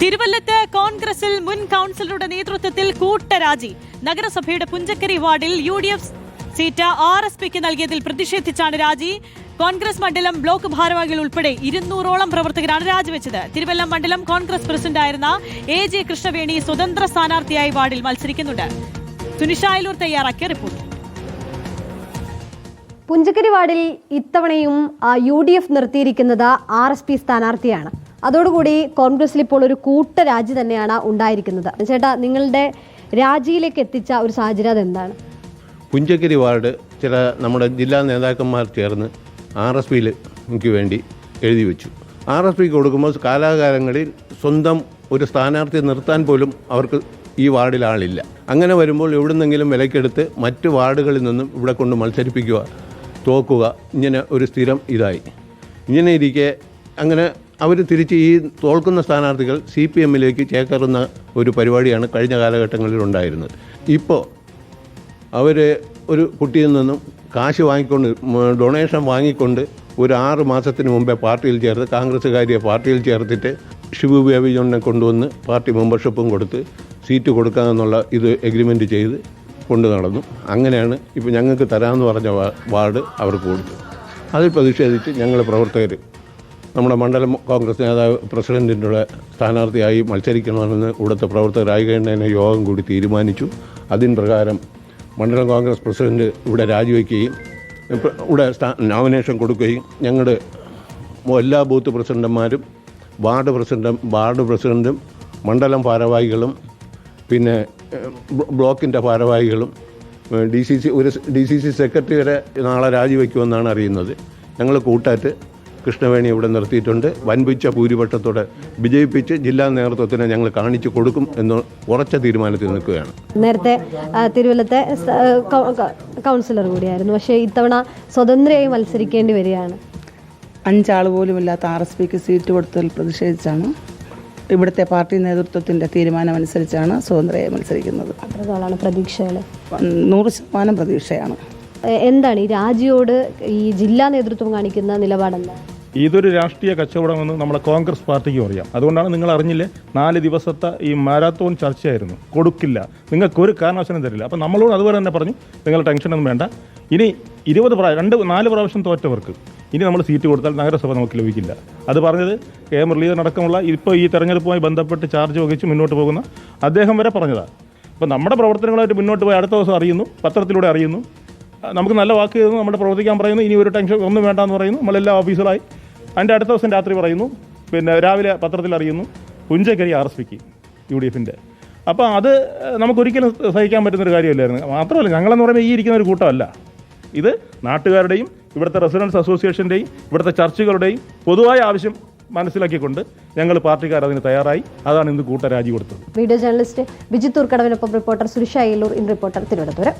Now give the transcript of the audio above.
തിരുവല്ലത്ത് കോൺഗ്രസിൽ മുൻ കൗൺസിലറുടെ നേതൃത്വത്തിൽ കൂട്ടരാജി. നഗരസഭയുടെ പുഞ്ചക്കരി വാർഡിൽ U D F seat R S പിക്ക് നൽകിയതിൽ പ്രതിഷേധിച്ചാണ് രാജി. കോൺഗ്രസ് മണ്ഡലം ബ്ലോക്ക് ഭാരവാഹികൾ ഉൾപ്പെടെ ഇരുന്നൂറോളം പ്രവർത്തകരാണ് രാജിവെച്ചത്. തിരുവല്ല മണ്ഡലം കോൺഗ്രസ് പ്രസിഡന്റായിരുന്ന എ ജെ കൃഷ്ണവേണി സ്വതന്ത്ര സ്ഥാനാർത്ഥിയായി വാർഡിൽ മത്സരിക്കുന്നുണ്ട്. സുനിഷായലൂർ തയ്യാറാക്കിയ റിപ്പോർട്ട്. പുഞ്ചക്കരി വാർഡിൽ ഇത്തവണയും യു ഡി എഫ് നിർത്തിയിരിക്കുന്നത് ആർ എസ് പി സ്ഥാനാർത്ഥിയാണ്. അതോടുകൂടി കോൺഗ്രസിൽ ഇപ്പോൾ ഒരു കൂട്ടരാജി തന്നെയാണ് ഉണ്ടായിരിക്കുന്നത്. ചേട്ടാ നിങ്ങളുടെ രാജിയിലേക്ക് എത്തിച്ച ഒരു സാഹചര്യം അതെന്താണ്? പുഞ്ചക്കരി വാർഡ് ചില നമ്മുടെ ജില്ലാ നേതാക്കന്മാർ ചേർന്ന് ആർ എസ് പിയിൽ എനിക്ക് വേണ്ടി എഴുതി വെച്ചു. ആർ എസ് പിക്ക് കൊടുക്കുമ്പോൾ കാലാകാലങ്ങളിൽ സ്വന്തം ഒരു സ്ഥാനാർത്ഥി നിർത്താൻ പോലും അവർക്ക് ഈ വാർഡിൽ ആളില്ല. അങ്ങനെ വരുമ്പോൾ എവിടുന്നെങ്കിലും വിലക്കെടുത്ത് മറ്റ് വാർഡുകളിൽ നിന്നും ഇവിടെ കൊണ്ട് മത്സരിപ്പിക്കുക തോക്കുക ഇങ്ങനെ ഒരു സ്ഥിരം ഇതായി. ഇങ്ങനെ ഇരിക്കെ അങ്ങനെ അവർ തിരിച്ച് ഈ തോൽക്കുന്ന സ്ഥാനാർത്ഥികൾ സി പി എമ്മിലേക്ക് ചേക്കേറുന്ന ഒരു പരിപാടിയാണ് കഴിഞ്ഞ കാലഘട്ടങ്ങളിൽ ഉണ്ടായിരുന്നത്. ഇപ്പോൾ അവർ ഒരു കുട്ടിയിൽ നിന്നും കാശ് വാങ്ങിക്കൊണ്ട് ഡൊണേഷൻ വാങ്ങിക്കൊണ്ട് ഒരു ആറ് മാസത്തിന് മുമ്പേ പാർട്ടിയിൽ ചേർത്ത് കോൺഗ്രസ്സുകാരിയെ പാർട്ടിയിൽ ചേർത്തിട്ട് ഷിബു ബേബി ജോണിനെ കൊണ്ടുവന്ന് പാർട്ടി മെമ്പർഷിപ്പും കൊടുത്ത് സീറ്റ് കൊടുക്കാമെന്നുള്ള ഇത് എഗ്രിമെന്റ് ചെയ്ത് കൊണ്ടു നടന്നു. അങ്ങനെയാണ് ഇപ്പോൾ ഞങ്ങൾക്ക് തരാമെന്ന് പറഞ്ഞ വാർഡ് അവർക്ക് കൊടുത്തു അതിൽ പ്രതിഷേധിച്ച് ഞങ്ങൾ പ്രവർത്തകർ നമ്മുടെ മണ്ഡലം കോൺഗ്രസ് നേതാവ് പ്രസിഡന്റിന്റെ സ്ഥാനാർത്ഥിയായി മത്സരിക്കണമെന്ന് ഇവിടുത്തെ പ്രവർത്തകരായി കഴിഞ്ഞതിന് യോഗം കൂടി തീരുമാനിച്ചു. അതിൻ പ്രകാരം മണ്ഡലം കോൺഗ്രസ് പ്രസിഡന്റ് ഇവിടെ രാജിവെക്കുകയും ഇവിടെ നോമിനേഷൻ കൊടുക്കുകയും ഞങ്ങളുടെ എല്ലാ ബൂത്ത് പ്രസിഡന്റുമാരും വാർഡ് പ്രസിഡന്റും വാർഡ് പ്രസിഡന്റും മണ്ഡലം ഭാരവാഹികളും പിന്നെ ബ്ലോക്കിന്റെ ഭാരവാഹികളും ഡി സി സി ഒരു ഡി സി സി സെക്രട്ടറി വരെ നാളെ രാജിവെക്കുമെന്നാണ് അറിയുന്നത്. ഞങ്ങൾ കൂട്ടാറ്റ് കൃഷ്ണവേണി ഇവിടെ നിർത്തിയിട്ടുണ്ട്. വൻപിച്ച ഭൂരിപക്ഷത്തോടെ വിജയിപ്പിച്ച് ജില്ലാ നേതൃത്വത്തിന് ഞങ്ങൾ കാണിച്ചു കൊടുക്കും എന്ന് ഉറച്ച തീരുമാനത്തിൽ നിൽക്കുകയാണ്. നേരത്തെ തിരുവല്ലത്തെ കൗൺസിലർ കൂടിയായിരുന്നു. പക്ഷേ ഇത്തവണ സ്വതന്ത്രയായി മത്സരിക്കേണ്ടി വരികയാണ്. അഞ്ചാൾ പോലും ഇല്ലാത്ത ആർ എസ് പിക്ക് സീറ്റ് കൊടുത്തതിൽ പ്രതിഷേധിച്ചാണ് ഇവിടുത്തെ പാർട്ടി നേതൃത്വത്തിന്റെ തീരുമാനമനുസരിച്ചാണ് സ്വതന്ത്രയായി മത്സരിക്കുന്നത്. അത്രത്തോളാണ് പ്രതീക്ഷകൾ നൂറ് ശതമാനം പ്രതീക്ഷയാണ്. എന്താണ് ഈ രാജിയോട് ഈ ജില്ലാ നേതൃത്വം കാണിക്കുന്ന നിലപാടെന്താണ്? ഇതൊരു രാഷ്ട്രീയ കച്ചവടമെന്ന് നമ്മുടെ കോൺഗ്രസ് പാർട്ടിക്കും അറിയാം. അതുകൊണ്ടാണ് നിങ്ങൾ അറിഞ്ഞില്ലേ നാല് ദിവസത്തെ ഈ മാരാത്തോൺ ചർച്ചയായിരുന്നു. കൊടുക്കില്ല. നിങ്ങൾക്ക് ഒരു കാരണവശാലും തരില്ല. അപ്പം നമ്മളോട് അതുപോലെ തന്നെ പറഞ്ഞു നിങ്ങൾ ടെൻഷനൊന്നും വേണ്ട. ഇനി ഇരുപത് പ്രാവശ്യം രണ്ട് നാല് പ്രാവശ്യം തോറ്റവർക്ക് ഇനി നമ്മൾ സീറ്റ് കൊടുത്താൽ നഗരസഭ നമുക്ക് ലഭിക്കില്ല. അത് പറഞ്ഞത് കെ. മുരളീധരൻ അടക്കമുള്ള ഇപ്പോൾ ഈ തെരഞ്ഞെടുപ്പുമായി ബന്ധപ്പെട്ട് ചാർജ് വഹിച്ച് മുന്നോട്ട് പോകുന്ന അദ്ദേഹം വരെ പറഞ്ഞതാണ് അപ്പോൾ നമ്മുടെ പ്രവർത്തനങ്ങളായിട്ട് മുന്നോട്ട് പോയി അടുത്ത ദിവസം അറിയുന്നു പത്രത്തിലൂടെ അറിയുന്നു. നമുക്ക് നല്ല വാക്ക് ചെയ്തു നമ്മുടെ പ്രവർത്തിക്കാൻ പറയുന്നു ഇനി ഒരു ടെൻഷൻ ഒന്നും വേണ്ടാന്ന് പറയുന്നു. നമ്മളെല്ലാ ഓഫീസറായി അതിന്റെ അടുത്ത ദിവസം രാത്രി പറയുന്നു. പിന്നെ രാവിലെ പത്രത്തിൽ അറിയുന്നു. പുഞ്ചക്കരി ആർ എസ് പിക്ക് യു ഡി എഫിന്റെ അപ്പോൾ അത് നമുക്കൊരിക്കലും സഹിക്കാൻ പറ്റുന്നൊരു കാര്യമല്ലായിരുന്നു. മാത്രമല്ല ഞങ്ങളെന്ന് പറയുമ്പോൾ ഈ ഇരിക്കുന്ന ഒരു കൂട്ടമല്ല. ഇത് നാട്ടുകാരുടെയും ഇവിടുത്തെ റെസിഡൻസ് അസോസിയേഷന്റെയും ഇവിടുത്തെ ചർച്ചുകളുടെയും പൊതുവായ ആവശ്യം മനസ്സിലാക്കിക്കൊണ്ട് ഞങ്ങൾ പാർട്ടിക്കാർ അതിന് തയ്യാറായി. അതാണ് ഇന്ന് കൂട്ടരാജി കൊടുത്തത്. Video journalist ബിജിത്തൂർ കടവിനൊപ്പം reporter Suresh Ayyalloor in reporter Thiruvananthapuram.